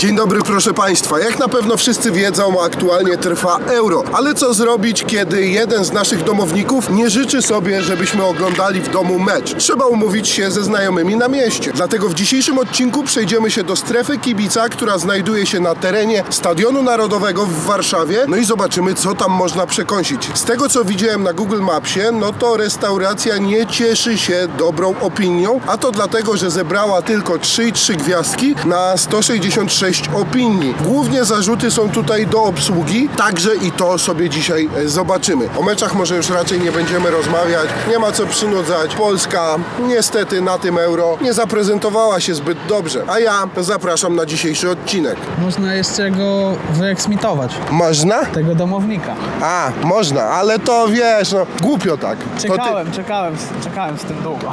Dzień dobry, proszę Państwa. Jak na pewno wszyscy wiedzą, aktualnie trwa euro. Ale co zrobić, kiedy jeden z naszych domowników nie życzy sobie, żebyśmy oglądali w domu mecz? Trzeba umówić się ze znajomymi na mieście. Dlatego w dzisiejszym odcinku przejdziemy się do strefy kibica, która znajduje się na terenie Stadionu Narodowego w Warszawie. No i zobaczymy, co tam można przekąsić. Z tego, co widziałem na Google Mapsie, no to restauracja nie cieszy się dobrą opinią, a to dlatego, że zebrała tylko 3,3 gwiazdki na 166 opinii. Głównie zarzuty są tutaj do obsługi, także i to sobie dzisiaj e, zobaczymy. O meczach może już raczej nie będziemy rozmawiać, nie ma co przynudzać. Polska niestety na tym euro nie zaprezentowała się zbyt dobrze, a ja zapraszam na dzisiejszy odcinek. Można jeszcze go wyeksmitować, Można? tego domownika. A, można, ale to wiesz, no głupio tak. To ty- Czekałem, czekałem, czekałem z tym długo.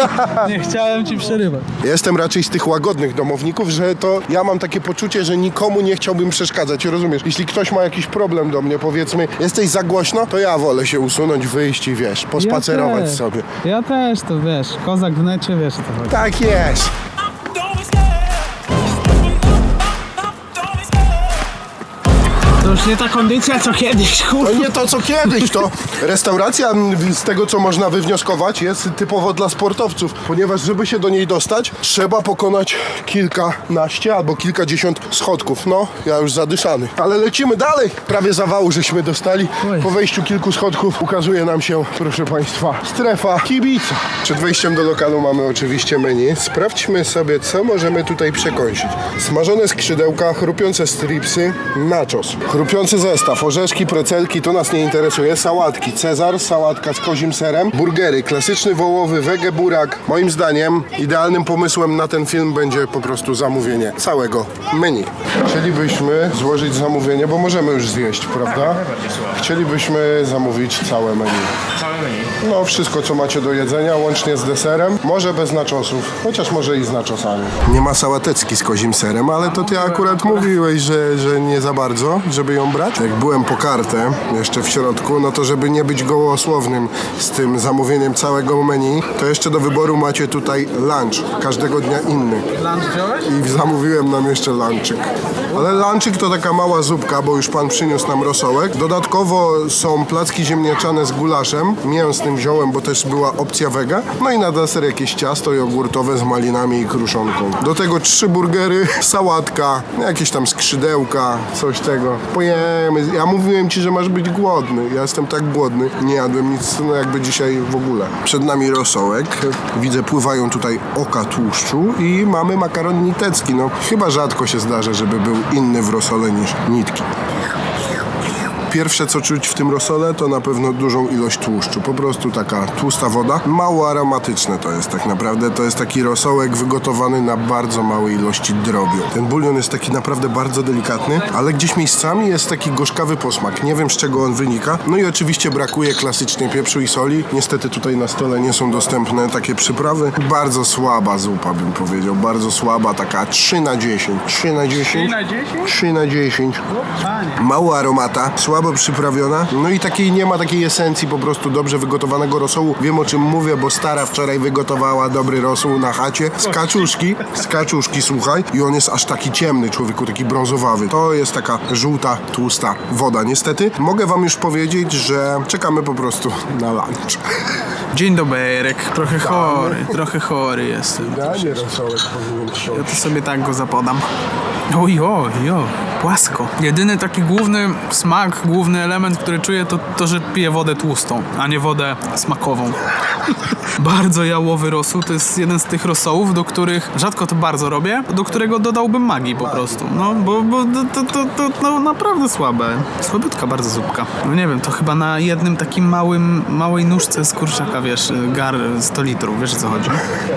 Nie chciałem ci przerywać. Jestem raczej z tych łagodnych domowników, że to ja mam takie poczucie, że nikomu nie chciałbym przeszkadzać. Rozumiesz? Jeśli ktoś ma jakiś problem do mnie, powiedzmy, jesteś za głośno, to ja wolę się usunąć, wyjść i wiesz, pospacerować ja sobie. Ja też, to wiesz, kozak w necie, wiesz o co chodzi. Tak jest. Już nie ta kondycja co kiedyś, To kurwa. nie to co kiedyś, to restauracja m, z tego co można wywnioskować jest typowo dla sportowców, ponieważ żeby się do niej dostać trzeba pokonać kilkanaście albo kilkadziesiąt schodków. No, ja już zadyszany. Ale lecimy dalej. Prawie zawału żeśmy dostali. Oj. Po wejściu kilku schodków ukazuje nam się, proszę Państwa, strefa kibica. Przed wejściem do lokalu mamy oczywiście menu. Sprawdźmy sobie, co możemy tutaj przekąsić. Smażone skrzydełka, chrupiące stripsy, nachos. Chrupiący zestaw, orzeszki, precelki, to nas nie interesuje. Sałatki, cezar, sałatka z kozim serem, burgery, klasyczny wołowy, wege burak. Moim zdaniem idealnym pomysłem na ten film będzie po prostu zamówienie całego menu. Chcielibyśmy złożyć zamówienie, bo możemy już zjeść, prawda? Chcielibyśmy zamówić całe menu. Całe menu. No, wszystko co macie do jedzenia, łącznie z deserem. Może bez naczosów, chociaż może i z naczosami. Nie ma sałatecki z kozim serem, ale to ty akurat mówiłeś, że, że nie za bardzo, żeby ją brać. Jak byłem po kartę jeszcze w środku, no to żeby nie być gołosłownym z tym zamówieniem całego menu, to jeszcze do wyboru macie tutaj lunch. Każdego dnia inny. Lunch wziąłeś? I zamówiłem nam jeszcze lunchik. Ale lunchik to taka mała zupka, bo już pan przyniósł nam rosołek. Dodatkowo są placki ziemniaczane z gulaszem, mięsnym ziołem, bo też była opcja wega. No i na deser jakieś ciasto jogurtowe z malinami i kruszonką. Do tego trzy burgery, sałatka, jakieś tam skrzydełka, coś tego. Pojemy. Ja mówiłem ci, że masz być głodny. Ja jestem tak głodny. Nie jadłem nic, no jakby dzisiaj w ogóle. Przed nami rosołek. Widzę, pływają tutaj oka tłuszczu i mamy makaron nitecki. No, chyba rzadko się zdarza, żeby był inny w rosole niż nitki. Pierwsze co czuć w tym rosole to na pewno dużą ilość tłuszczu. Po prostu taka tłusta woda. Mało aromatyczne to jest tak naprawdę. To jest taki rosołek wygotowany na bardzo małej ilości drobiu. Ten bulion jest taki naprawdę bardzo delikatny, ale gdzieś miejscami jest taki gorzkawy posmak. Nie wiem z czego on wynika. No i oczywiście brakuje klasycznie pieprzu i soli. Niestety tutaj na stole nie są dostępne takie przyprawy. Bardzo słaba zupa bym powiedział. Bardzo słaba, taka 3 na 10. 3 na 10. 3 na 10? 3 na 10 Panie. mało aromata, słabo przyprawiona, no i takiej nie ma takiej esencji po prostu dobrze wygotowanego rosołu. Wiem o czym mówię, bo stara wczoraj wygotowała dobry rosół na chacie z kaczuszki, z kaczuszki, słuchaj, i on jest aż taki ciemny, człowieku, taki brązowawy. To jest taka żółta, tłusta woda. Niestety, mogę wam już powiedzieć, że czekamy po prostu na lunch. Dzień dobry, trochę chory, trochę chory jestem. Danie rosołek powinien Ja to sobie tak go zapodam. Oj, oj, oj, płasko. Jedyny taki główny smak, główny element, który czuję, to to, że piję wodę tłustą, a nie wodę smakową. bardzo jałowy rosół, to jest jeden z tych rosołów, do których, rzadko to bardzo robię, do którego dodałbym magii po prostu. No, bo, bo to, to, to, no, naprawdę słabe. Słabiutka bardzo zupka. No nie wiem, to chyba na jednym takim małym, małej nóżce z kurczaka, wiesz, gar 100 litrów, wiesz o co chodzi?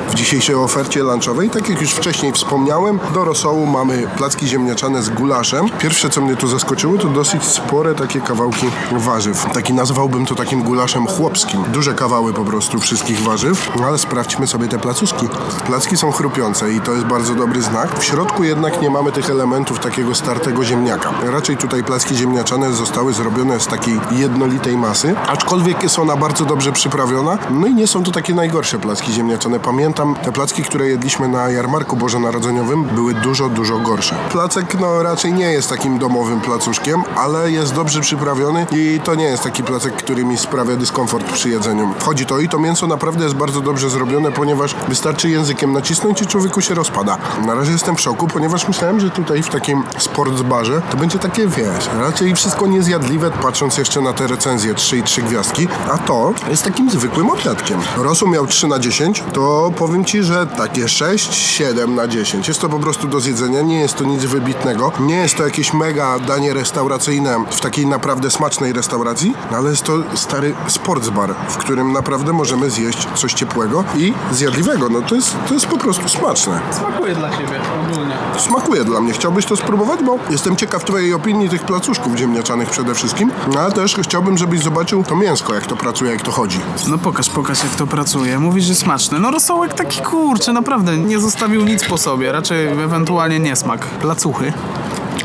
W dzisiejszej ofercie lunchowej, tak jak już wcześniej wspomniałem, do rosołu mamy placki ziemniaczane z gulaszem. pierwsze co mnie tu zaskoczyło to dosyć spore takie kawałki warzyw. Taki nazwałbym to takim gulaszem chłopskim. Duże kawały po prostu wszystkich warzyw, no ale sprawdźmy sobie te placuski. Placki są chrupiące i to jest bardzo dobry znak. W środku jednak nie mamy tych elementów takiego startego ziemniaka. Raczej tutaj placki ziemniaczane zostały zrobione z takiej jednolitej masy, aczkolwiek jest ona bardzo dobrze przyprawiona. No i nie są to takie najgorsze placki ziemniaczane. Pamiętam te placki, które jedliśmy na jarmarku bożonarodzeniowym, były dużo, dużo gorsze. Placek no raczej nie jest takim domowym placuszkiem, ale jest dobrze przyprawiony i to nie jest taki placek, który mi sprawia dyskomfort przy jedzeniu. Wchodzi to i to mięso naprawdę jest bardzo dobrze zrobione, ponieważ wystarczy językiem nacisnąć i człowieku się rozpada. Na razie jestem w szoku, ponieważ myślałem, że tutaj w takim sportsbarze to będzie takie, wiesz, raczej wszystko niezjadliwe, patrząc jeszcze na te recenzje 3 i 3 gwiazdki, a to jest takim zwykłym obiadkiem. Rosół miał 3 na 10, to powiem Ci, że takie 6, 7 na 10. Jest to po prostu do zjedzenia, nie jest to nic wybitnego, nie jest to jakieś mega danie restauracyjne w takiej naprawdę smacznej restauracji, no ale jest to stary sportsbar, w którym naprawdę możemy zjeść coś ciepłego i zjadliwego. No to jest, to jest po prostu smaczne. Smakuje dla ciebie ogólnie. Smakuje dla mnie. Chciałbyś to spróbować? Bo jestem ciekaw Twojej opinii tych placuszków ziemniaczanych przede wszystkim, no, ale też chciałbym, żebyś zobaczył to mięsko, jak to pracuje, jak to chodzi. No pokaż, pokaż jak to pracuje. Mówisz, że smaczne. No rosołek taki kurczy, naprawdę nie zostawił nic po sobie. Raczej ewentualnie niesmak. Placuchy.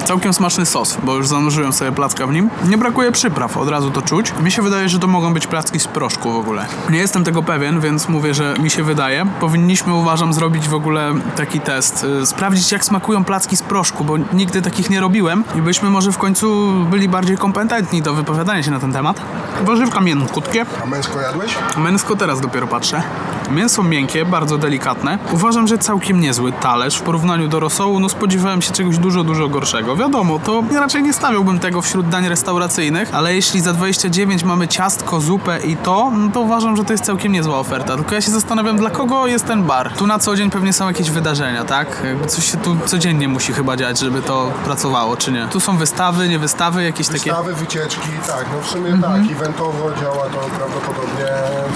Całkiem smaczny sos, bo już zanurzyłem sobie placka w nim. Nie brakuje przypraw, od razu to czuć. Mi się wydaje, że to mogą być placki z proszku w ogóle. Nie jestem tego pewien, więc mówię, że mi się wydaje. Powinniśmy, uważam, zrobić w ogóle taki test. y, Sprawdzić, jak smakują placki z proszku, bo nigdy takich nie robiłem i byśmy może w końcu byli bardziej kompetentni do wypowiadania się na ten temat. Warzywka miękkutkie, A męsko jadłeś? Mięsko teraz dopiero patrzę. Mięso miękkie, bardzo delikatne. Uważam, że całkiem niezły talerz. W porównaniu do rosołu, no spodziewałem się czegoś dużo, dużo gorszego. Wiadomo, to raczej nie stawiałbym tego wśród dań restauracyjnych, ale jeśli za 29 mamy ciastko, zupę i to, no to uważam, że to jest całkiem niezła oferta. Tylko ja się zastanawiam, dla kogo jest ten bar? Tu na co dzień pewnie są jakieś wydarzenia, tak? Jakby coś się tu codziennie musi chyba dziać, żeby to pracowało, czy nie? Tu są wystawy, nie wystawy, jakieś takie... Wystawy, wycieczki, tak, no w sumie tak, eventowo działa to prawdopodobnie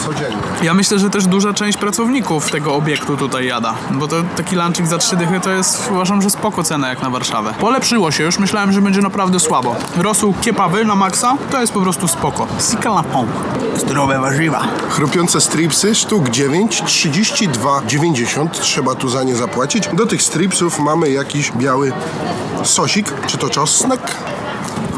codziennie. Ja myślę, że też duża część pracowników tego obiektu tutaj jada, bo to taki lunchik za trzy dychy to jest, uważam, że spoko cena jak na Warszawę. Polepszyło się, już myślałem, że będzie naprawdę słabo. Rosół kiepawy na maksa, to jest po prostu spoko. Sika la pong. Zdrowe warzywa. Chrupiące stripsy, sztuk 9, 32,90 trzeba tu za nie zapłacić. Do tych stripsów mamy jakiś biały sosik, czy to czosnek?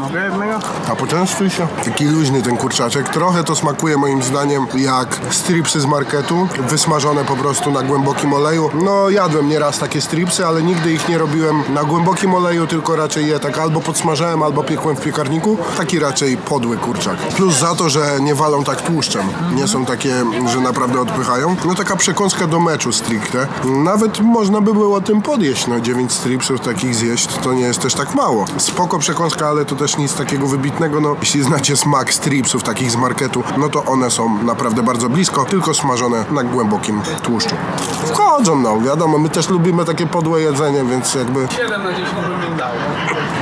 Mogę jednego? A poczęstuj się. Taki luźny ten kurczaczek. Trochę to smakuje moim zdaniem jak stripsy z marketu, wysmażone po prostu na głębokim oleju. No jadłem nieraz takie stripsy, ale nigdy ich nie robiłem na głębokim oleju, tylko raczej je tak albo podsmażałem, albo piekłem w piekarniku. Taki raczej podły kurczak. Plus za to, że nie walą tak tłuszczem. Nie są takie, że naprawdę odpychają. No taka przekąska do meczu stricte. Nawet można by było tym podjeść. No 9 stripsów takich zjeść to nie jest też tak mało. Spoko przekąska, ale to też nic takiego wybitnego. No jeśli znacie smak stripsów takich z marketu, no to one są naprawdę bardzo blisko, tylko smażone na głębokim tłuszczu. Wchodzą no, wiadomo, my też lubimy takie podłe jedzenie, więc jakby 7 na 10 bym dał.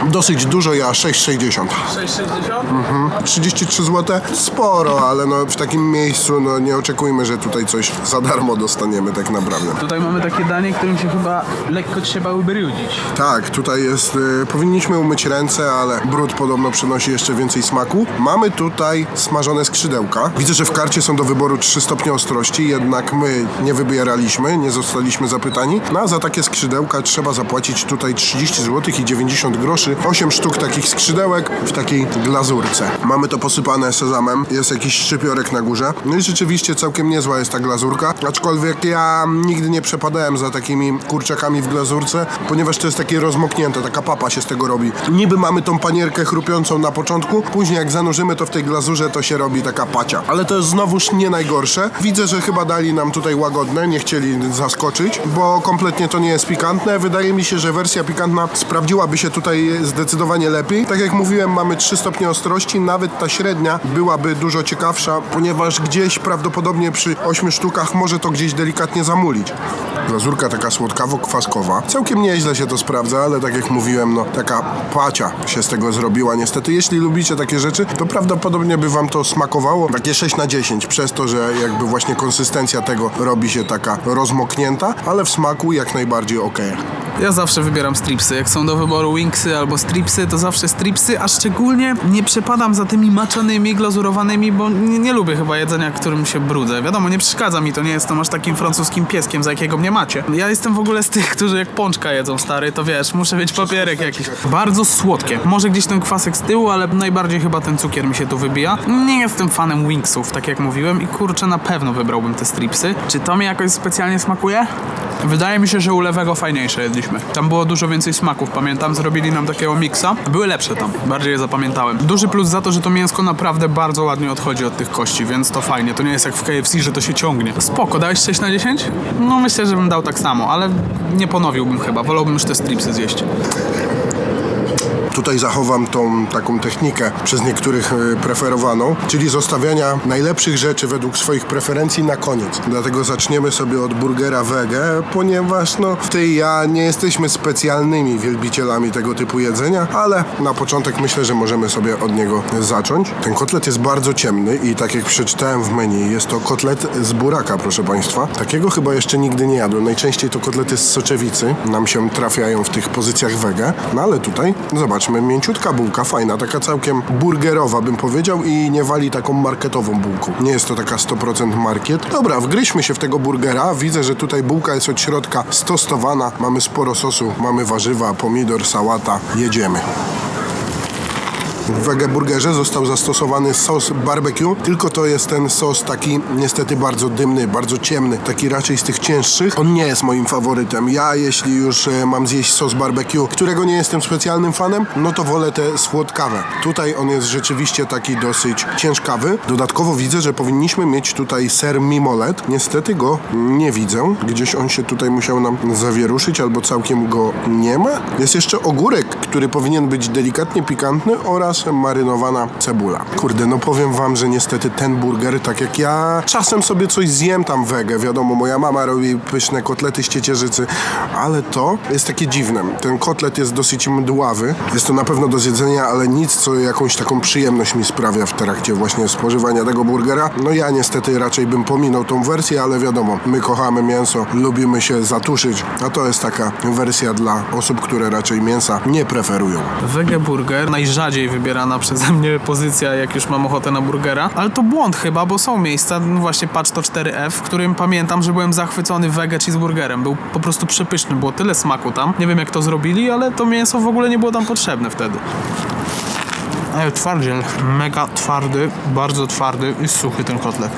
Dosyć dużo, ja 6,60. 6,60? 33 zł? Sporo, ale no w takim miejscu no nie oczekujmy, że tutaj coś za darmo dostaniemy tak naprawdę. Tutaj mamy takie danie, którym się chyba lekko trzeba ubrudzić. Tak, tutaj jest, y, powinniśmy umyć ręce, ale brud podobno przynosi jeszcze więcej smaku. Mamy tutaj smażone skrzydełka. Widzę, że w karcie są do wyboru 3 stopnie ostrości, jednak my nie wybieraliśmy, nie zostaliśmy zapytani. No a za takie skrzydełka trzeba zapłacić tutaj 30 zł i 90 groszy. 8 sztuk takich skrzydełek w takiej glazurce. Mamy to posypane sezamem, jest jakiś szczypiorek na górze. No i rzeczywiście całkiem niezła jest ta glazurka, aczkolwiek ja nigdy nie przepadałem za takimi kurczakami w glazurce, ponieważ to jest takie rozmoknięte, taka papa się z tego robi. Niby mamy tą panierkę chrupiącą na początku, później jak zanurzymy to w tej glazurze, to się robi taka pacia. Ale to jest znowuż nie najgorsze. Widzę, że chyba dali nam tutaj łagodne, nie chcieli zaskoczyć, bo kompletnie to nie jest pikantne. Wydaje mi się, że wersja pikantna sprawdziłaby się tutaj zdecydowanie lepiej. Tak jak mówiłem, mamy 3 stopnie ostrości, nawet ta średnia byłaby dużo ciekawsza, ponieważ gdzieś prawdopodobnie przy 8 sztukach może to gdzieś delikatnie zamulić. Glazurka taka słodkawo-kwaskowa. Całkiem nieźle się to sprawdza, ale tak jak mówiłem, no taka pacia się z tego zrobiła niestety. Jeśli lubicie takie rzeczy, to prawdopodobnie by wam to smakowało. Takie 6 na 10, przez to, że jakby właśnie konsystencja tego robi się taka rozmoknięta, ale w smaku jak najbardziej okej. Ja zawsze wybieram stripsy. Jak są do wyboru wingsy albo stripsy, to zawsze stripsy, a szczególnie nie przepadam za tymi maczanymi, glazurowanymi, bo nie, nie lubię chyba jedzenia, którym się brudzę. Wiadomo, nie przeszkadza mi to, nie jestem aż takim francuskim pieskiem, za jakiego mnie macie. Ja jestem w ogóle z tych, którzy jak pączka jedzą, stary, to wiesz, muszę mieć papierek jakiś. Bardzo słodkie. Może gdzieś ten kwasek z tyłu, ale najbardziej chyba ten cukier mi się tu wybija. Nie jestem fanem wingsów, tak jak mówiłem i kurczę, na pewno wybrałbym te stripsy. Czy to mi jakoś specjalnie smakuje? Wydaje mi się, że u lewego fajniejsze jedliśmy. Tam było dużo więcej smaków, pamiętam. Zrobili nam takiego miksa. Były lepsze tam, bardziej je zapamiętałem. Duży plus za to, że to mięsko naprawdę bardzo ładnie odchodzi od tych kości, więc to fajnie. To nie jest jak w KFC, że to się ciągnie. Spoko, dałeś 6 na 10? No myślę, że bym dał tak samo, ale nie ponowiłbym chyba. Wolałbym już te stripsy zjeść. Tutaj zachowam tą taką technikę przez niektórych e, preferowaną, czyli zostawiania najlepszych rzeczy według swoich preferencji na koniec. Dlatego zaczniemy sobie od burgera wege, ponieważ no ty i ja nie jesteśmy specjalnymi wielbicielami tego typu jedzenia, ale na początek myślę, że możemy sobie od niego zacząć. Ten kotlet jest bardzo ciemny i tak jak przeczytałem w menu, jest to kotlet z buraka, proszę Państwa. Takiego chyba jeszcze nigdy nie jadłem. Najczęściej to kotlety z soczewicy nam się trafiają w tych pozycjach wege, no ale tutaj zobaczmy, mięciutka bułka, fajna, taka całkiem burgerowa bym powiedział i nie wali taką marketową bułką. Nie jest to taka 100% market. Dobra, wgryźmy się w tego burgera. Widzę, że tutaj bułka jest od środka stostowana. Mamy sporo sosu, mamy warzywa, pomidor, sałata. Jedziemy. W wegeburgerze został zastosowany sos barbecue, tylko to jest ten sos taki niestety bardzo dymny, bardzo ciemny, taki raczej z tych cięższych. On nie jest moim faworytem. Ja jeśli już e, mam zjeść sos barbecue, którego nie jestem specjalnym fanem, no to wolę te słodkawe. Tutaj on jest rzeczywiście taki dosyć ciężkawy. Dodatkowo widzę, że powinniśmy mieć tutaj ser mimolet. Niestety go nie widzę. Gdzieś on się tutaj musiał nam zawieruszyć albo całkiem go nie ma. Jest jeszcze ogórek, który powinien być delikatnie pikantny oraz marynowana cebula. Kurde, no powiem wam, że niestety ten burger, tak jak ja czasem sobie coś zjem tam wege, wiadomo, moja mama robi pyszne kotlety z ciecierzycy, ale to jest takie dziwne. Ten kotlet jest dosyć mdławy. Jest to na pewno do zjedzenia, ale nic, co jakąś taką przyjemność mi sprawia w trakcie właśnie spożywania tego burgera. No ja niestety raczej bym pominął tą wersję, ale wiadomo, my kochamy mięso, lubimy się zatuszyć, a to jest taka wersja dla osób, które raczej mięsa nie preferują. Wege burger, najrzadziej wybierana przeze mnie pozycja, jak już mam ochotę na burgera, ale to błąd chyba, bo są miejsca, no właśnie patrz to 4F, w którym pamiętam, że byłem zachwycony wege cheeseburgerem. Był po prostu przepyszny, było tyle smaku tam. Nie wiem jak to zrobili, ale to mięso w ogóle nie było tam potrzebne wtedy. Ej, twardziel, mega twardy, bardzo twardy i suchy ten kotlet.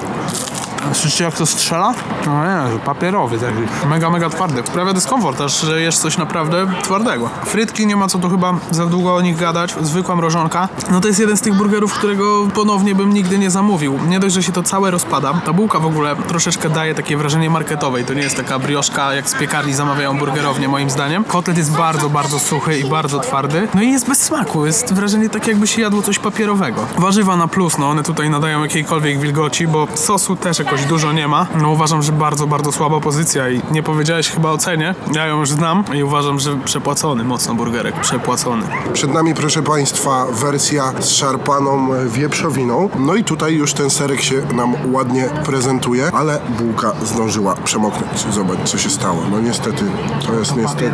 Słyszycie jak to strzela? No nie, papierowy taki. Mega, mega twardy. Sprawia dyskomfort, aż że jesz coś naprawdę twardego. Frytki nie ma co tu chyba za długo o nich gadać. Zwykła mrożonka. No to jest jeden z tych burgerów, którego ponownie bym nigdy nie zamówił. Nie dość, że się to całe rozpada. Ta bułka w ogóle troszeczkę daje takie wrażenie marketowej. To nie jest taka brioszka, jak z piekarni zamawiają burgerownie, moim zdaniem. Kotlet jest bardzo, bardzo suchy i bardzo twardy. No i jest bez smaku. Jest wrażenie takie, jakby się jadło coś papierowego. Warzywa na plus, no one tutaj nadają jakiejkolwiek wilgoci, bo sosu też jakoś dużo nie ma. No uważam, że bardzo, bardzo słaba pozycja i nie powiedziałeś chyba o cenie. Ja ją już znam i uważam, że przepłacony mocno burgerek. Przepłacony. Przed nami, proszę Państwa, wersja z szarpaną wieprzowiną. No i tutaj już ten serek się nam ładnie prezentuje, ale bułka zdążyła przemoknąć. Zobacz, co się stało. No niestety, to jest niestety...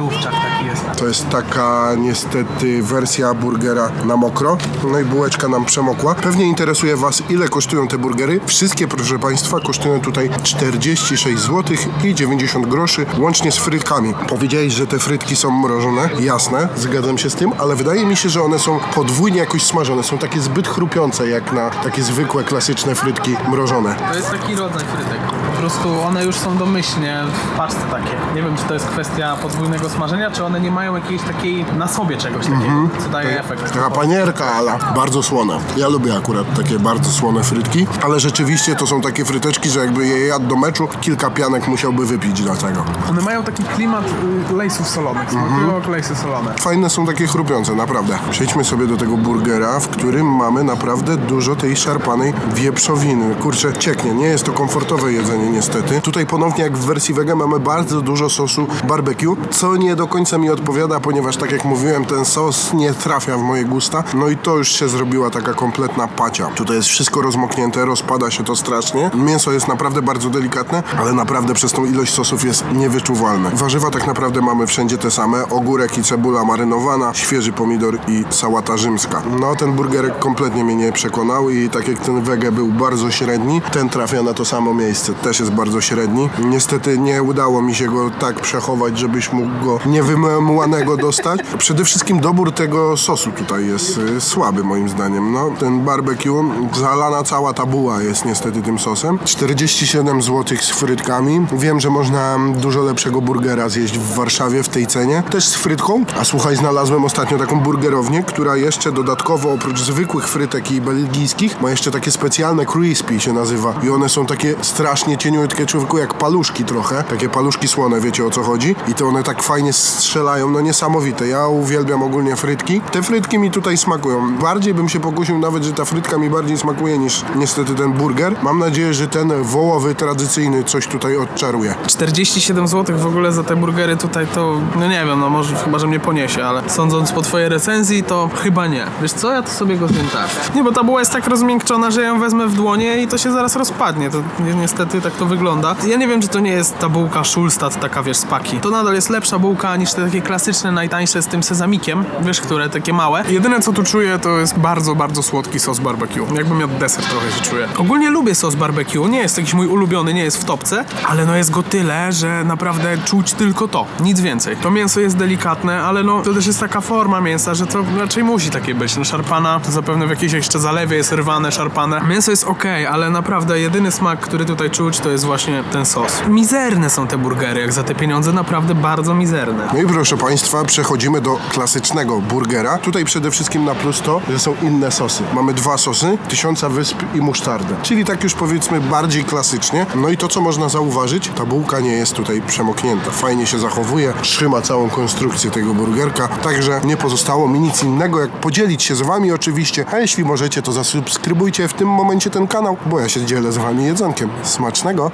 To jest taka niestety wersja burgera na mokro. No i bułeczka nam przemokła. Pewnie interesuje Was, ile kosztują te burgery. Wszystkie, proszę Państwa, kosztują tutaj 46 zł i 90 groszy, łącznie z frytkami. Powiedziałeś, że te frytki są mrożone. Jasne, zgadzam się z tym, ale wydaje mi się, że one są podwójnie jakoś smażone. Są takie zbyt chrupiące, jak na takie zwykłe, klasyczne frytki mrożone. To jest taki rodzaj frytek. Po prostu one już są domyślnie w paczce takie. Nie wiem, czy to jest kwestia podwójnego smażenia, czy one nie mają jakiejś takiej na sobie czegoś takiego, co daje efekt. Taka panierka, ale bardzo słone. Ja lubię akurat takie bardzo słone frytki, ale rzeczywiście to są takie fryteczki, że jakby je jadł do meczu, kilka pianek musiałby wypić dlatego. One mają taki klimat y, lejsów solonych. Smakują jak lejsy solone. Fajne są takie chrupiące, naprawdę. Przejdźmy sobie do tego burgera, w którym mamy naprawdę dużo tej szarpanej wieprzowiny. Kurczę, cieknie. Nie jest to komfortowe jedzenie niestety. Tutaj ponownie jak w wersji wege mamy bardzo dużo sosu barbecue, co nie do końca mi odpowiada, ponieważ tak jak mówiłem, ten sos nie trafia w moje gusta. No i to już się zrobiła taka kompletna pacia. Tutaj jest wszystko rozmoknięte, rozpada się to strasznie. Mięso Mięso jest naprawdę bardzo delikatne, ale naprawdę przez tą ilość sosów jest niewyczuwalne. Warzywa tak naprawdę mamy wszędzie te same. Ogórek i cebula marynowana, świeży pomidor i sałata rzymska. No, ten burgerek kompletnie mnie nie przekonał i tak jak ten wege był bardzo średni, ten trafia na to samo miejsce. Też jest bardzo średni. Niestety nie udało mi się go tak przechować, żebyś mógł go niewymemłanego dostać. Przede wszystkim dobór tego sosu tutaj jest y, słaby moim zdaniem. No, ten barbecue, zalana cała ta buła jest niestety tym sosem. 47 zł z frytkami. Wiem, że można dużo lepszego burgera zjeść w Warszawie w tej cenie. Też z frytką. A słuchaj, znalazłem ostatnio taką burgerownię, która jeszcze dodatkowo oprócz zwykłych frytek i belgijskich ma jeszcze takie specjalne crispy się nazywa. I one są takie strasznie cieniutkie, człowieku, jak paluszki trochę. Takie paluszki słone, wiecie o co chodzi. I to one tak fajnie strzelają, no niesamowite. Ja uwielbiam ogólnie frytki. Te frytki mi tutaj smakują. Bardziej bym się pokusił nawet, że ta frytka mi bardziej smakuje niż niestety ten burger. Mam nadzieję, że ten wołowy, tradycyjny coś tutaj odczaruje. 47 zł w ogóle za te burgery tutaj to, no nie wiem, no może chyba, że mnie poniesie, ale sądząc po twojej recenzji, to chyba nie. Wiesz co, ja to sobie go zjem tak. Nie, bo ta buła jest tak rozmiękczona, że ją wezmę w dłonie i to się zaraz rozpadnie. To ni- niestety tak to wygląda. Ja nie wiem, czy to nie jest ta bułka Schulstadt, taka wiesz, z paki. To nadal jest lepsza bułka niż te takie klasyczne, najtańsze z tym sezamikiem, wiesz, które takie małe. Jedyne co tu czuję, to jest bardzo, bardzo słodki sos barbecue. Jakbym miał deser trochę się czuję. Ogólnie lubię sos barbecue, nie jest jakiś mój ulubiony, nie jest w topce, ale no jest go tyle, że naprawdę czuć tylko to, nic więcej. To mięso jest delikatne, ale no to też jest taka forma mięsa, że to raczej musi takie być. No szarpana zapewne w jakiejś jeszcze zalewie jest rwane, szarpane. Mięso jest ok, ale naprawdę jedyny smak, który tutaj czuć, to jest właśnie ten sos. Mizerne są te burgery, jak za te pieniądze, naprawdę bardzo mizerne. No i proszę Państwa, przechodzimy do klasycznego burgera. Tutaj przede wszystkim na plus to, że są inne sosy. Mamy dwa sosy, tysiąca wysp i musztardę. Czyli tak już powiedzmy bardziej klasycznie. No i to, co można zauważyć, ta bułka nie jest tutaj przemoknięta. Fajnie się zachowuje, trzyma całą konstrukcję tego burgerka. Także nie pozostało mi nic innego, jak podzielić się z Wami oczywiście. A jeśli możecie, to zasubskrybujcie w tym momencie ten kanał, bo ja się dzielę z Wami jedzonkiem. Smacznego!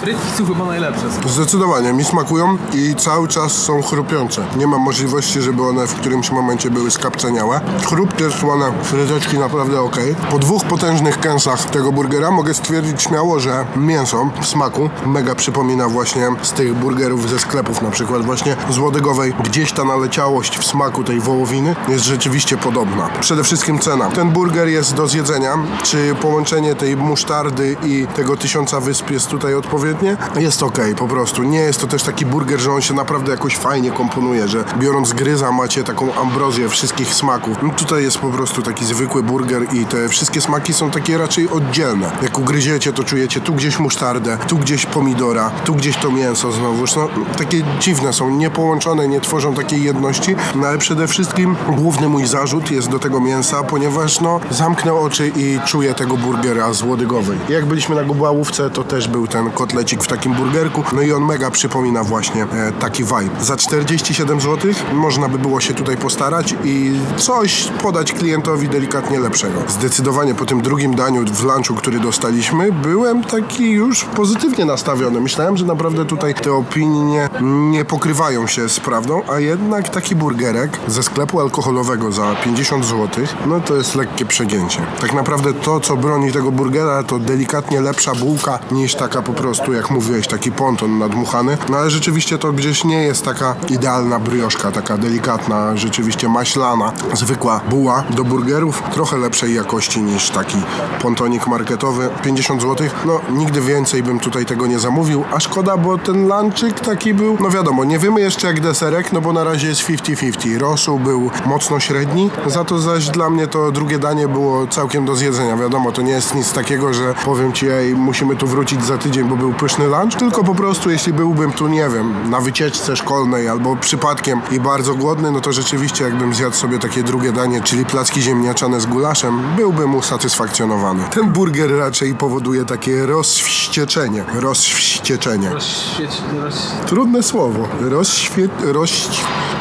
Frytki są chyba najlepsze. Zdecydowanie mi smakują i cały czas są chrupiące. Nie ma możliwości, żeby one w którymś momencie były skapczeniałe. Chrupkie, słone fryteczki naprawdę ok. Po dwóch potężnych kęsach tego burgera mogę stwierdzić śmiało, że mięso w smaku mega przypomina właśnie z tych burgerów ze sklepów, na przykład właśnie z Łodygowej. Gdzieś ta naleciałość w smaku tej wołowiny jest rzeczywiście podobna. Przede wszystkim cena. Ten burger jest do zjedzenia. Czy połączenie tej musztardy i tego tysiąca wysp jest tutaj odpowiednie? Jest ok, po prostu. Nie jest to też taki burger, że on się naprawdę jakoś fajnie komponuje, że biorąc gryza macie taką ambrozję wszystkich smaków. No tutaj jest po prostu taki zwykły burger i te wszystkie smaki są takie raczej oddzielne. Jak ugryziecie, to czujecie tu gdzieś musztardę, tu gdzieś pomidora, tu gdzieś to mięso znowuż. No, takie dziwne są, niepołączone, nie tworzą takiej jedności, no ale przede wszystkim główny mój zarzut jest do tego mięsa, ponieważ no zamknę oczy i czuję tego burgera z Łodygowej. Jak byliśmy na Gubałówce, to też był ten kotlecik w takim burgerku, no i on mega przypomina właśnie e, taki vibe. Za 47 zł można by było się tutaj postarać i coś podać klientowi delikatnie lepszego. Zdecydowanie po tym drugim daniu w lunchu, który dostaliśmy, byłem taki już pozytywnie nastawiony. Myślałem, że naprawdę tutaj te opinie nie pokrywają się z prawdą, a jednak taki burgerek ze sklepu alkoholowego za 50 zł, no to jest lekkie przegięcie. Tak naprawdę to, co broni tego burgera, to delikatnie lepsza bułka niż taka po prostu, jak mówiłeś, taki ponton nadmuchany. No ale rzeczywiście to gdzieś nie jest taka idealna brioszka, taka delikatna, rzeczywiście maślana, zwykła buła do burgerów, trochę lepszej jakości niż taki pontonik marketowy. 50 zł, no nigdy więcej bym tutaj tego nie zamówił, a szkoda, bo ten lunchik taki był, no wiadomo, nie wiemy jeszcze jak deserek, no bo na razie jest 50-50. Rosół był mocno średni, za to zaś dla mnie to drugie danie było całkiem do zjedzenia. Wiadomo, to nie jest nic takiego, że powiem ci, ej, musimy tu wrócić za tydzień, bo był pyszny lunch, tylko po prostu jeśli byłbym tu, nie wiem, na wycieczce szkolnej albo przypadkiem i bardzo głodny, no to rzeczywiście jakbym zjadł sobie takie drugie danie, czyli placki ziemniaczane z gulaszem, byłbym usatysfakcjonowany. Ten burger raczej powoduje takie rozwścieczenie. Rozwścieczenie. Rozświeć, roz... Trudne słowo. Rozświe... Roś...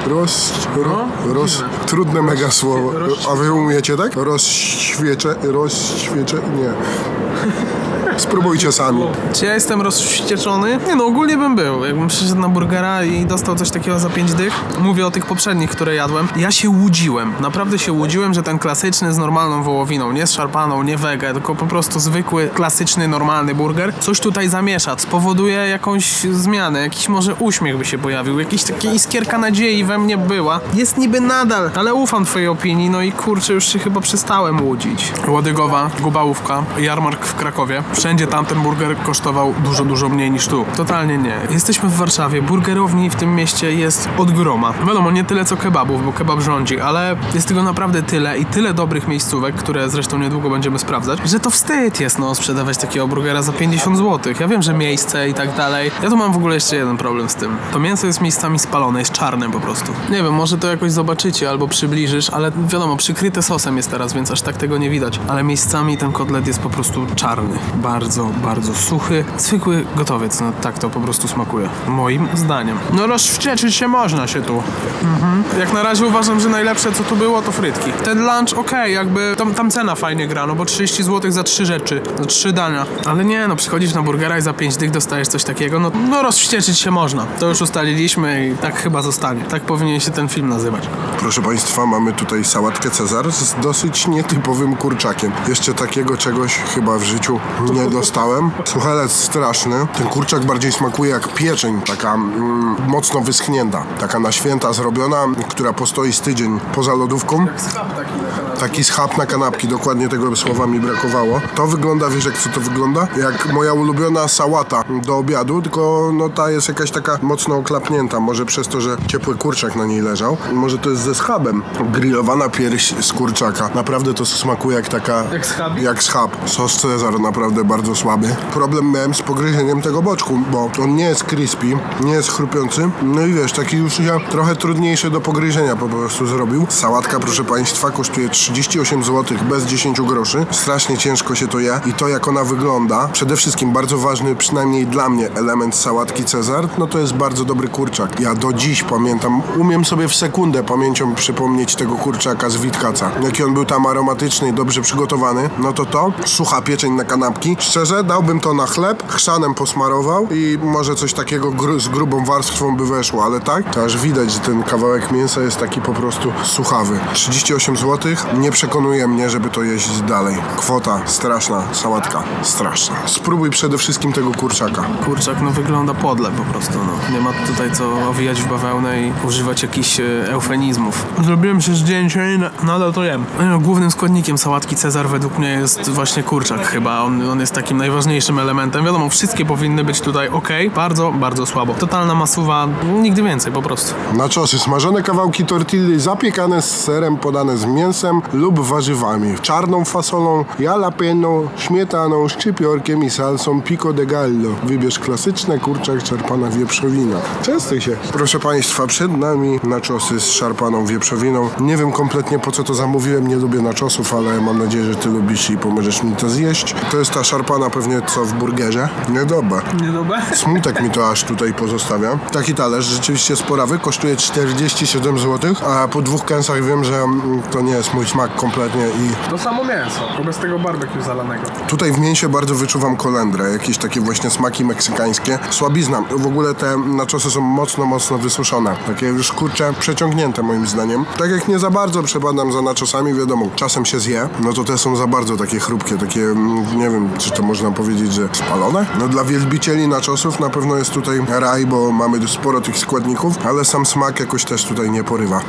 Roz... Ro... No, Roz... Trudne mega słowo. A wy umiecie, tak? Rozświecze... Rozświecze... Nie. Spróbujcie sami. Czy ja jestem rozwścieczony? Nie no, ogólnie bym był. Jakbym przyszedł na burgera i dostał coś takiego za 5 dych. Mówię o tych poprzednich, które jadłem. Ja się łudziłem. Naprawdę się łudziłem, że ten klasyczny z normalną wołowiną, nie szarpaną, nie wege, tylko po prostu zwykły, klasyczny, normalny burger, coś tutaj zamiesza, spowoduje jakąś zmianę, jakiś może uśmiech by się pojawił, jakiś taki iskierka nadziei we mnie była. Jest niby nadal, ale ufam twojej opinii, no i kurczę, już się chyba przestałem łudzić. Łodygowa, Gubałówka, jarmark w Krakowie. Wszędzie tam ten burger kosztował dużo, dużo mniej niż tu. Totalnie nie. Jesteśmy w Warszawie, burgerowni w tym mieście jest od groma. Wiadomo, nie tyle co kebabów, bo kebab rządzi, ale jest tego naprawdę tyle i tyle dobrych miejscówek, które zresztą niedługo będziemy sprawdzać, że to wstyd jest no sprzedawać takiego burgera za 50 zł. Ja wiem, że miejsce i tak dalej. Ja tu mam w ogóle jeszcze jeden problem z tym. To mięso jest miejscami spalone, jest czarne po prostu. Nie wiem, może to jakoś zobaczycie albo przybliżysz, ale wiadomo, przykryte sosem jest teraz, więc aż tak tego nie widać. Ale miejscami ten kotlet jest po prostu czarny. Bardzo, bardzo suchy. Zwykły gotowiec, no tak to po prostu smakuje. Moim zdaniem. No rozwścieczyć się można się tu. Mhm. Jak na razie uważam, że najlepsze co tu było to frytki. Ten lunch okej, jakby tam, tam cena fajnie gra, no bo 30 zł za trzy rzeczy, za trzy dania. Ale nie, no przychodzisz na burgera i za 5 dych dostajesz coś takiego, no, no rozwścieczyć się można. To już ustaliliśmy i tak chyba zostanie. Tak powinien się ten film nazywać. Proszę Państwa, mamy tutaj sałatkę Cezar z dosyć nietypowym kurczakiem. Jeszcze takiego czegoś chyba w życiu nie dostałem. Suchelec straszny. Ten kurczak bardziej smakuje jak pieczeń, taka mm, mocno wyschnięta. Taka na święta zrobiona, która postoi z tydzień poza lodówką. Taki schab na kanapki, dokładnie tego słowa mi brakowało. To wygląda, wiesz jak co to wygląda? Jak moja ulubiona sałata do obiadu, tylko no ta jest jakaś taka mocno oklapnięta. Może przez to, że ciepły kurczak na niej leżał. Może to jest ze schabem. Grillowana pierś z kurczaka. Naprawdę to smakuje jak taka... Jak schab? Jak schab. Sos Cezar naprawdę bardzo słaby. Problem miałem z pogryzieniem tego boczku, bo on nie jest crispy, nie jest chrupiący. No i wiesz, taki już się trochę trudniejszy do pogryzienia po prostu zrobił. Sałatka, proszę Państwa, kosztuje 38 zł bez 10 groszy. Strasznie ciężko się to je i to jak ona wygląda. Przede wszystkim bardzo ważny, przynajmniej dla mnie, element sałatki Cezar, no to jest bardzo dobry kurczak. Ja do dziś pamiętam, umiem sobie w sekundę pamięcią przypomnieć tego kurczaka z Witkaca. Jaki on był tam aromatyczny dobrze przygotowany, no to to, sucha pieczeń na kanapki. Szczerze, dałbym to na chleb, chrzanem posmarował i może coś takiego z grubą warstwą by weszło, ale tak, to aż widać, że ten kawałek mięsa jest taki po prostu suchawy. 38 zł, nie przekonuje mnie, żeby to jeść dalej. Kwota straszna, sałatka straszna. Spróbuj przede wszystkim tego kurczaka. Kurczak no wygląda podle po prostu, no. Nie ma tutaj co owijać w bawełnę i używać jakichś e, eufemizmów. Zrobiłem się zdjęcie i na- nadal to jem. No, głównym składnikiem sałatki Cezar według mnie jest właśnie kurczak chyba. On, on jest takim najważniejszym elementem. Wiadomo, wszystkie powinny być tutaj ok. Bardzo, bardzo słabo. Totalna masuwa, nigdy więcej po prostu. Naczosy, smażone kawałki tortilli zapiekane z serem, podane z mięsem lub warzywami. Czarną fasolą, jalapeno, śmietaną, szczypiorkiem i salsą pico de gallo. Wybierz klasyczne kurczak czerpana wieprzowina. Częstuj się. Proszę Państwa, przed nami naczosy z szarpaną wieprzowiną. Nie wiem kompletnie po co to zamówiłem, nie lubię naczosów, ale mam nadzieję, że Ty lubisz i pomożesz mi to zjeść. To jest ta szarpana pewnie co w burgerze. Niedobre. Niedobre? Smutek mi to aż tutaj pozostawia. Taki talerz rzeczywiście sporawy, kosztuje 47 zł, a po dwóch kęsach wiem, że to nie jest mój smak kompletnie i To samo mięso, bez tego barbecue zalanego. tutaj w mięsie bardzo wyczuwam kolendrę, jakieś takie właśnie smaki meksykańskie. Słabizna. W ogóle te naczosy są mocno, mocno wysuszone. Takie już kurcze przeciągnięte moim zdaniem. Tak jak nie za bardzo przepadam za naczosami, wiadomo, czasem się zje, no to te są za bardzo takie chrupkie, takie, mm, nie wiem, czy to można powiedzieć, że spalone? No dla wielbicieli naczosów na pewno jest tutaj raj, bo mamy sporo tych składników, ale sam smak jakoś też tutaj nie porywa.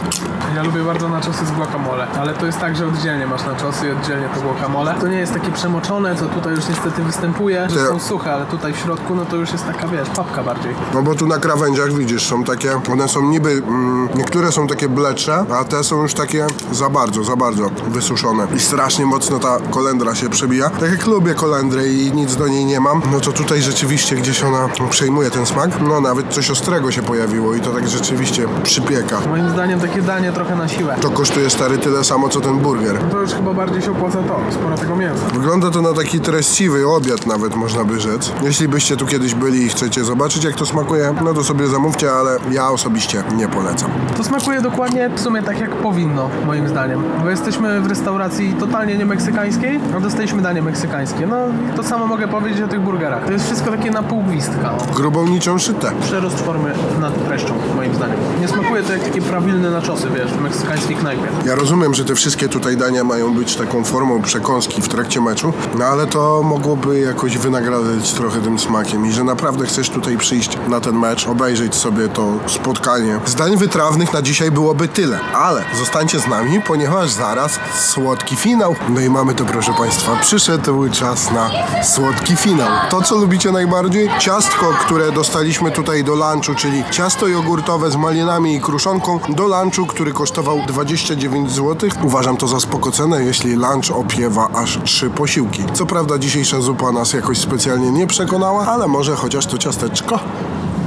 Ja lubię bardzo naczosy z guacamole, ale to jest tak, że oddzielnie masz naczosy i oddzielnie to guacamole. To nie jest takie przemoczone, co tutaj już niestety występuje, że są suche, ale tutaj w środku no to już jest taka, wiesz, papka bardziej. No bo tu na krawędziach widzisz, są takie, one są niby, mm, niektóre są takie blecze, a te są już takie za bardzo, za bardzo wysuszone. I strasznie mocno ta kolendra się przebija. Tak jak lubię kolendrę i nic do niej nie mam, no to tutaj rzeczywiście gdzieś ona przejmuje ten smak. No nawet coś ostrego się pojawiło i to tak rzeczywiście przypieka. Moim zdaniem takie danie trochę na siłę. To kosztuje stary tyle samo co co ten burger. To już chyba bardziej się opłaca to, sporo tego mięsa. Wygląda to na taki treściwy obiad nawet można by rzec. Jeśli byście tu kiedyś byli i chcecie zobaczyć jak to smakuje, no to sobie zamówcie, ale ja osobiście nie polecam. To smakuje dokładnie w sumie tak jak powinno, moim zdaniem. Bo jesteśmy w restauracji totalnie nie meksykańskiej, a dostaliśmy danie meksykańskie. No i to samo mogę powiedzieć o tych burgerach. To jest wszystko takie na pół gwizdka. Grubą nicią szyte. Przerost formy nad treścią, moim zdaniem. Nie smakuje to jak takie prawilne naczosy, wiesz, w meksykańskiej knajpie. Ja rozumiem, że te wszystkie tutaj dania mają być taką formą przekąski w trakcie meczu, no ale to mogłoby jakoś wynagradzać trochę tym smakiem i że naprawdę chcesz tutaj przyjść na ten mecz, obejrzeć sobie to spotkanie. Zdań wytrawnych na dzisiaj byłoby tyle, ale zostańcie z nami, ponieważ zaraz słodki finał. No i mamy to, proszę Państwa, przyszedł czas na słodki finał. To, co lubicie najbardziej? Ciastko, które dostaliśmy tutaj do lunchu, czyli ciasto jogurtowe z malinami i kruszonką do lunchu, który kosztował 29 zł. Uważam to za spoko jeśli lunch opiewa aż trzy posiłki. Co prawda dzisiejsza zupa nas jakoś specjalnie nie przekonała, ale może chociaż to ciasteczko.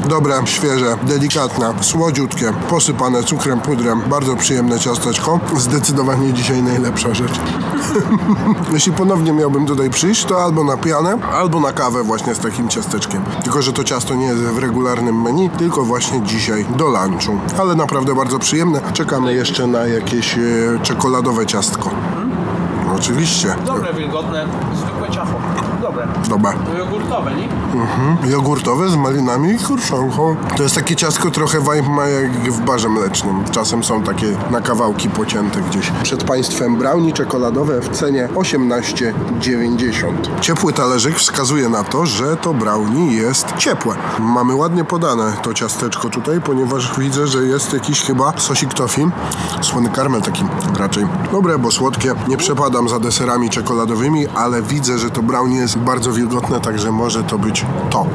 Dobre, świeże, delikatne, słodziutkie, posypane cukrem, pudrem. Bardzo przyjemne ciasteczko. Zdecydowanie dzisiaj najlepsza rzecz. Jeśli ponownie miałbym tutaj przyjść, to albo na pianę, albo na kawę właśnie z takim ciasteczkiem. Tylko, że to ciasto nie jest w regularnym menu, tylko właśnie dzisiaj do lunchu. Ale naprawdę bardzo przyjemne. Czekamy jeszcze na jakieś e, czekoladowe ciastko. Oczywiście. Dobre, wilgotne, zwykłe ciacho. Dobre. Dobra. Jogurtowe, nie? Jogurtowe z malinami i kurszonką. To jest takie ciastko trochę vibe ma jak w barze mlecznym. Czasem są takie na kawałki pocięte gdzieś. Przed Państwem brownie czekoladowe w cenie 18,90. Ciepły talerzyk wskazuje na to, że to brownie jest ciepłe. Mamy ładnie podane to ciasteczko tutaj, ponieważ widzę, że jest jakiś chyba sosik tofi. Słony karmel taki raczej. Dobre, bo słodkie. Nie przepadam za deserami czekoladowymi, ale widzę, że to brownie jest bardzo wilgotne, także może to być to.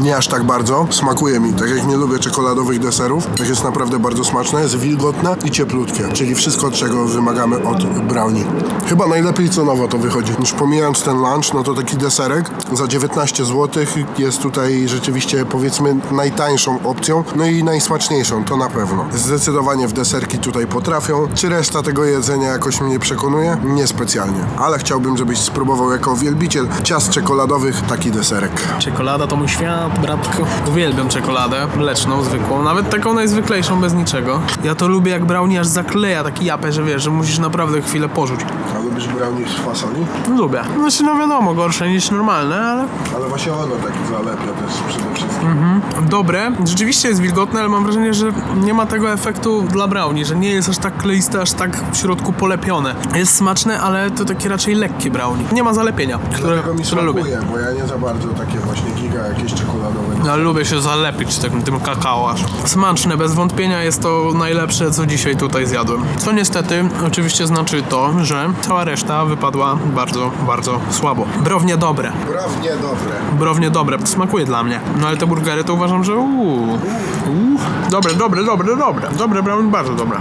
Nie aż tak bardzo. Smakuje mi. Tak jak nie lubię czekoladowych deserów, tak jest naprawdę bardzo smaczne. Jest wilgotne i cieplutkie. Czyli wszystko, czego wymagamy od brownie. Chyba najlepiej cenowo to wychodzi. Już pomijając ten lunch, no to taki deserek za 19 zł jest tutaj rzeczywiście powiedzmy najtańszą opcją. No i najsmaczniejszą, to na pewno. Zdecydowanie w deserki tutaj potrafią. Czy reszta tego jedzenia jakoś mnie przekonuje? Niespecjalnie. Ale chciałbym, żebyś spróbował jako wielbiciel ciast czekoladowych taki deserek. Czekolada to mój świat, bratku. Uwielbiam czekoladę, mleczną, zwykłą, nawet taką najzwyklejszą, bez niczego. Ja to lubię jak brownie aż zakleja taki japę, że wiesz, że musisz naprawdę chwilę porzuć. A lubisz brownie z fasoli? Lubię. Znaczy, no wiadomo, gorsze niż normalne, ale Ale właśnie ono tak zalepia też przede wszystkim. dobre. Rzeczywiście jest wilgotne, ale mam wrażenie, że nie ma tego efektu dla brownie, że nie jest aż tak kleiste, aż tak w środku polepione. Jest smaczne, ale to takie raczej lekkie brownie. Nie ma zalepienia, które, Dlatego mi które smakuje, lubię. bo ja nie za bardzo takie właśnie giga jakieś czekoladowe. Ja lubię się zalepić tym, tym kakao aż. Smaczne, bez wątpienia jest to najlepsze, co dzisiaj tutaj zjadłem. Co niestety oczywiście znaczy to, że cała reszta wypadła bardzo, bardzo słabo. Brownie dobre. Prawnie dobre. Brownie dobre, smakuje dla mnie. No ale te burgery to uważam, że uuu. uuu. Dobre, dobre, dobre, dobre. Dobre brownie, bardzo dobre.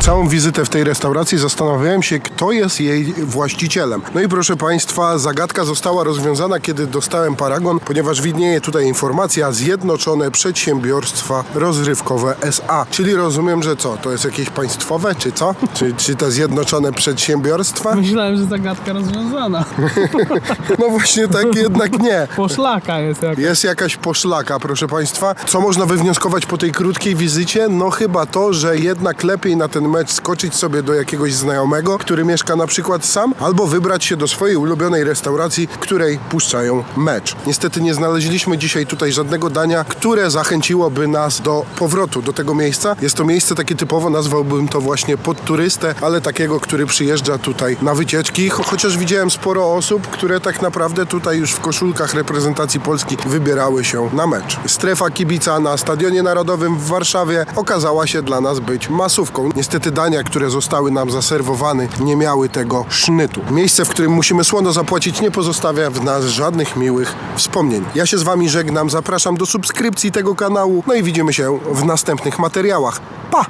Całą wizytę w tej restauracji zastanawiałem się, kto jest jej właścicielem. No i proszę Państwa, zagadka została rozwiązana, kiedy dostałem paragon, ponieważ widnieje tutaj informacja Zjednoczone Przedsiębiorstwa Rozrywkowe SA. Czyli rozumiem, że co? To jest jakieś państwowe, czy co? Czy, czy te Zjednoczone Przedsiębiorstwa? Myślałem, że zagadka rozwiązana. No właśnie tak jednak nie. Poszlaka jest jak. Jest jakaś poszlaka, proszę Państwa. Co można wywnioskować po tej krótkiej wizycie? No chyba to, że jednak lepiej na ten mecz skoczyć sobie do jakiegoś znajomego, który mieszka na przykład sam, albo wybrać się do swojej ulubionej restauracji, której puszczają mecz. Niestety nie znaleźliśmy dzisiaj tutaj żadnego dania, które zachęciłoby nas do powrotu do tego miejsca. Jest to miejsce takie typowo, nazwałbym to właśnie pod turystę, ale takiego, który przyjeżdża tutaj na wycieczki, Cho- chociaż widziałem sporo osób, które tak naprawdę tutaj już w koszulkach reprezentacji Polski wybierały się na mecz. Strefa kibica na Stadionie Narodowym w Warszawie okazała się dla nas być masówką. Niestety dania, które zostały nam zaserwowane, nie miały tego sznytu. Miejsce, w którym musimy słono zapłacić, nie pozostawia w nas żadnych miłych wspomnień. Ja się z Wami żegnam, zapraszam do subskrypcji tego kanału, no i widzimy się w następnych materiałach. Pa!